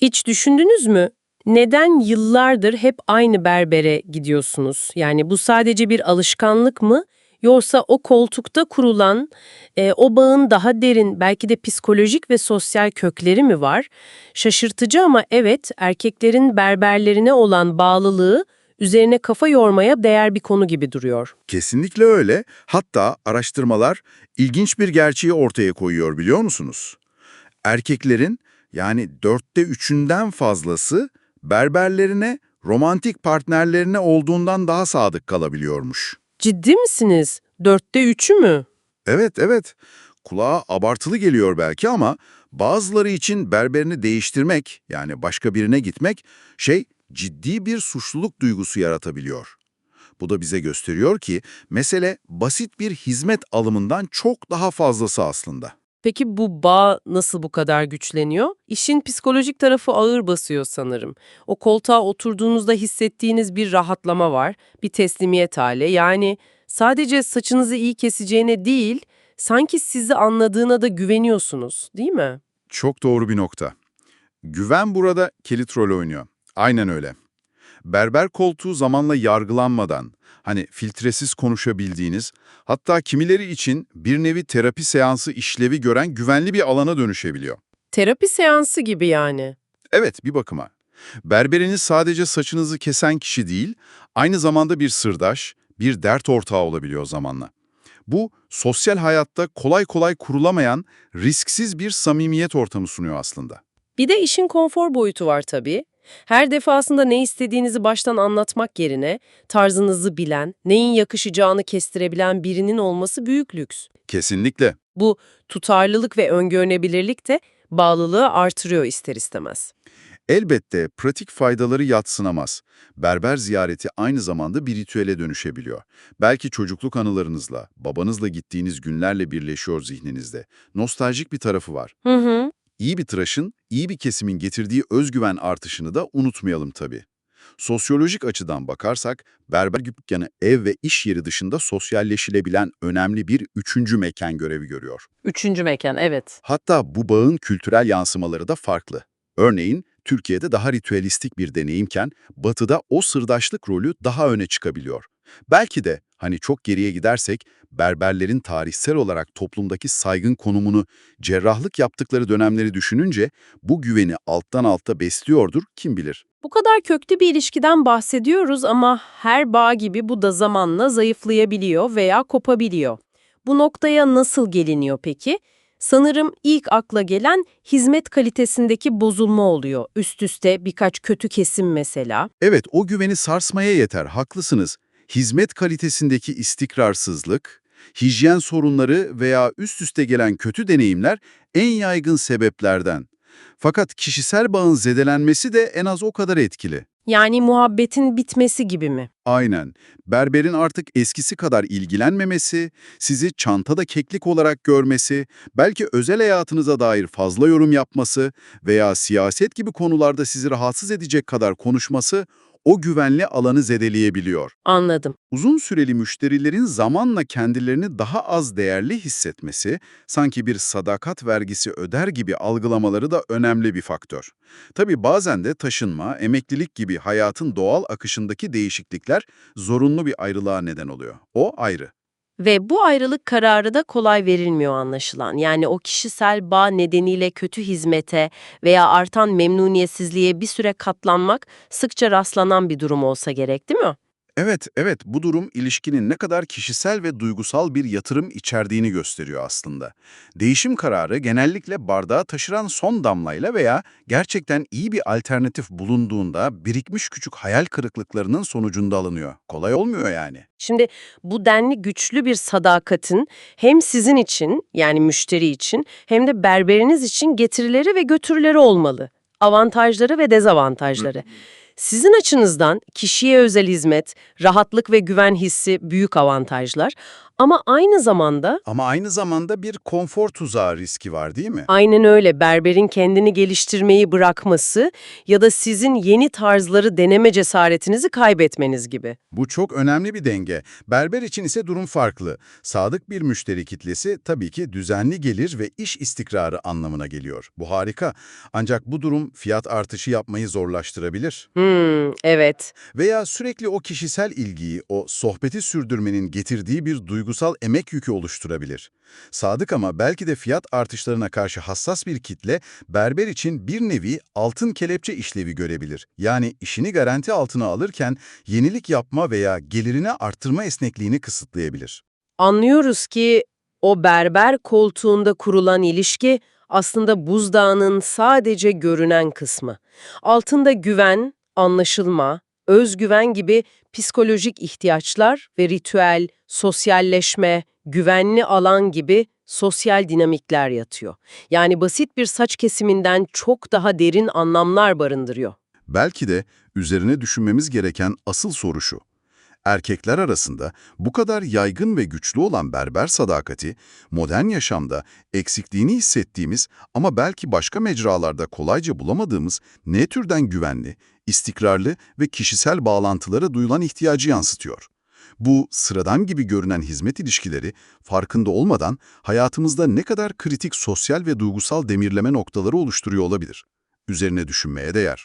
Hiç düşündünüz mü? Neden yıllardır hep aynı berbere gidiyorsunuz? Yani bu sadece bir alışkanlık mı? Yoksa o koltukta kurulan, e, o bağın daha derin, belki de psikolojik ve sosyal kökleri mi var? Şaşırtıcı ama evet, erkeklerin berberlerine olan bağlılığı üzerine kafa yormaya değer bir konu gibi duruyor. Kesinlikle öyle. Hatta araştırmalar ilginç bir gerçeği ortaya koyuyor biliyor musunuz? Erkeklerin yani dörtte üçünden fazlası berberlerine, romantik partnerlerine olduğundan daha sadık kalabiliyormuş. Ciddi misiniz? Dörtte üçü mü? Evet, evet. Kulağa abartılı geliyor belki ama bazıları için berberini değiştirmek, yani başka birine gitmek, şey ciddi bir suçluluk duygusu yaratabiliyor. Bu da bize gösteriyor ki mesele basit bir hizmet alımından çok daha fazlası aslında. Peki bu bağ nasıl bu kadar güçleniyor? İşin psikolojik tarafı ağır basıyor sanırım. O koltuğa oturduğunuzda hissettiğiniz bir rahatlama var, bir teslimiyet hali. Yani sadece saçınızı iyi keseceğine değil, sanki sizi anladığına da güveniyorsunuz, değil mi? Çok doğru bir nokta. Güven burada kilit rol oynuyor. Aynen öyle. Berber koltuğu zamanla yargılanmadan, hani filtresiz konuşabildiğiniz, hatta kimileri için bir nevi terapi seansı işlevi gören güvenli bir alana dönüşebiliyor. Terapi seansı gibi yani. Evet, bir bakıma. Berberiniz sadece saçınızı kesen kişi değil, aynı zamanda bir sırdaş, bir dert ortağı olabiliyor zamanla. Bu, sosyal hayatta kolay kolay kurulamayan, risksiz bir samimiyet ortamı sunuyor aslında. Bir de işin konfor boyutu var tabii. Her defasında ne istediğinizi baştan anlatmak yerine tarzınızı bilen, neyin yakışacağını kestirebilen birinin olması büyük lüks. Kesinlikle. Bu tutarlılık ve öngörülebilirlik de bağlılığı artırıyor ister istemez. Elbette pratik faydaları yatsınamaz. Berber ziyareti aynı zamanda bir ritüele dönüşebiliyor. Belki çocukluk anılarınızla, babanızla gittiğiniz günlerle birleşiyor zihninizde. Nostaljik bir tarafı var. Hı hı. İyi bir tıraşın, iyi bir kesimin getirdiği özgüven artışını da unutmayalım tabii. Sosyolojik açıdan bakarsak, berber dükkanı ev ve iş yeri dışında sosyalleşilebilen önemli bir üçüncü mekan görevi görüyor. Üçüncü mekan, evet. Hatta bu bağın kültürel yansımaları da farklı. Örneğin, Türkiye'de daha ritüelistik bir deneyimken, Batı'da o sırdaşlık rolü daha öne çıkabiliyor. Belki de, hani çok geriye gidersek, berberlerin tarihsel olarak toplumdaki saygın konumunu, cerrahlık yaptıkları dönemleri düşününce bu güveni alttan alta besliyordur kim bilir. Bu kadar köklü bir ilişkiden bahsediyoruz ama her bağ gibi bu da zamanla zayıflayabiliyor veya kopabiliyor. Bu noktaya nasıl geliniyor peki? Sanırım ilk akla gelen hizmet kalitesindeki bozulma oluyor. Üst üste birkaç kötü kesim mesela. Evet, o güveni sarsmaya yeter, haklısınız. Hizmet kalitesindeki istikrarsızlık, hijyen sorunları veya üst üste gelen kötü deneyimler en yaygın sebeplerden. Fakat kişisel bağın zedelenmesi de en az o kadar etkili. Yani muhabbetin bitmesi gibi mi? Aynen. Berberin artık eskisi kadar ilgilenmemesi, sizi çantada keklik olarak görmesi, belki özel hayatınıza dair fazla yorum yapması veya siyaset gibi konularda sizi rahatsız edecek kadar konuşması o güvenli alanı zedeleyebiliyor. Anladım. Uzun süreli müşterilerin zamanla kendilerini daha az değerli hissetmesi, sanki bir sadakat vergisi öder gibi algılamaları da önemli bir faktör. Tabii bazen de taşınma, emeklilik gibi hayatın doğal akışındaki değişiklikler zorunlu bir ayrılığa neden oluyor. O ayrı. Ve bu ayrılık kararı da kolay verilmiyor anlaşılan. Yani o kişisel bağ nedeniyle kötü hizmete veya artan memnuniyetsizliğe bir süre katlanmak sıkça rastlanan bir durum olsa gerek değil mi? Evet, evet bu durum ilişkinin ne kadar kişisel ve duygusal bir yatırım içerdiğini gösteriyor aslında. Değişim kararı genellikle bardağı taşıran son damlayla veya gerçekten iyi bir alternatif bulunduğunda birikmiş küçük hayal kırıklıklarının sonucunda alınıyor. Kolay olmuyor yani. Şimdi bu denli güçlü bir sadakatin hem sizin için yani müşteri için hem de berberiniz için getirileri ve götürüleri olmalı. Avantajları ve dezavantajları. Sizin açınızdan kişiye özel hizmet, rahatlık ve güven hissi büyük avantajlar. Ama aynı zamanda Ama aynı zamanda bir konfor tuzağı riski var değil mi? aynen öyle berberin kendini geliştirmeyi bırakması ya da sizin yeni tarzları deneme cesaretinizi kaybetmeniz gibi. Bu çok önemli bir denge. Berber için ise durum farklı. Sadık bir müşteri kitlesi tabii ki düzenli gelir ve iş istikrarı anlamına geliyor. Bu harika. Ancak bu durum fiyat artışı yapmayı zorlaştırabilir. Hmm, evet. Veya sürekli o kişisel ilgiyi, o sohbeti sürdürmenin getirdiği bir duygusal emek yükü oluşturabilir. Sadık ama belki de fiyat artışlarına karşı hassas bir kitle, berber için bir nevi altın kelepçe işlevi görebilir. Yani işini garanti altına alırken yenilik yapma veya gelirini arttırma esnekliğini kısıtlayabilir. Anlıyoruz ki o berber koltuğunda kurulan ilişki aslında buzdağının sadece görünen kısmı. Altında güven, anlaşılma, özgüven gibi psikolojik ihtiyaçlar ve ritüel, sosyalleşme, güvenli alan gibi sosyal dinamikler yatıyor. Yani basit bir saç kesiminden çok daha derin anlamlar barındırıyor. Belki de üzerine düşünmemiz gereken asıl soru şu. Erkekler arasında bu kadar yaygın ve güçlü olan berber sadakati, modern yaşamda eksikliğini hissettiğimiz ama belki başka mecralarda kolayca bulamadığımız ne türden güvenli, istikrarlı ve kişisel bağlantılara duyulan ihtiyacı yansıtıyor. Bu sıradan gibi görünen hizmet ilişkileri farkında olmadan hayatımızda ne kadar kritik sosyal ve duygusal demirleme noktaları oluşturuyor olabilir. Üzerine düşünmeye değer.